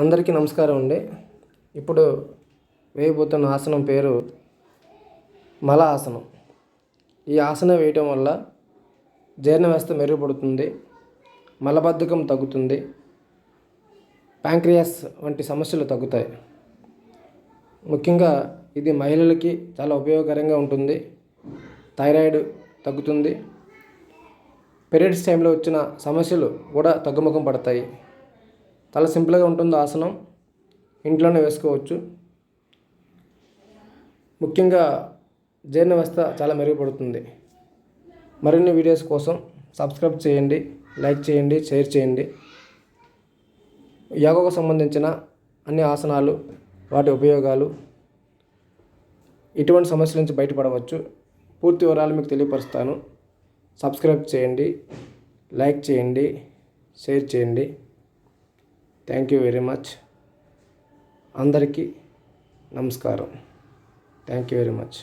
అందరికీ నమస్కారం అండి. ఇప్పుడు వేయబోతున్న ఆసనం పేరు మల ఆసనం. ఈ ఆసనం వేయటం వల్ల జీర్ణ వ్యవస్థ మెరుగుపడుతుంది మలబద్ధకం తగ్గుతుంది ప్యాంక్రియాస్ వంటి సమస్యలు తగ్గుతాయి. ముఖ్యంగా ఇది మహిళలకి చాలా ఉపయోగకరంగా ఉంటుంది థైరాయిడ్ తగ్గుతుంది పీరియడ్స్ టైంలో వచ్చిన సమస్యలు కూడా తగ్గుముఖం పడతాయి. చాలా సింపుల్గా ఉంటుంది ఆసనం. ఇంట్లోనే వేసుకోవచ్చు. ముఖ్యంగా జీర్ణ వ్యవస్థ చాలా మెరుగుపడుతుంది. మరిన్ని వీడియోస్ కోసం సబ్స్క్రైబ్ చేయండి లైక్ చేయండి షేర్ చేయండి. యోగాకు సంబంధించిన అన్ని ఆసనాలు వాటి ఉపయోగాలు ఇటువంటి సమస్యల నుంచి బయటపడవచ్చు. పూర్తి వివరాలు మీకు తెలియపరుస్తాను. సబ్స్క్రైబ్ చేయండి లైక్ చేయండి షేర్ చేయండి. థ్యాంక్ యూ వెరీ మచ్ అందరికీ నమస్కారం. Thank you very much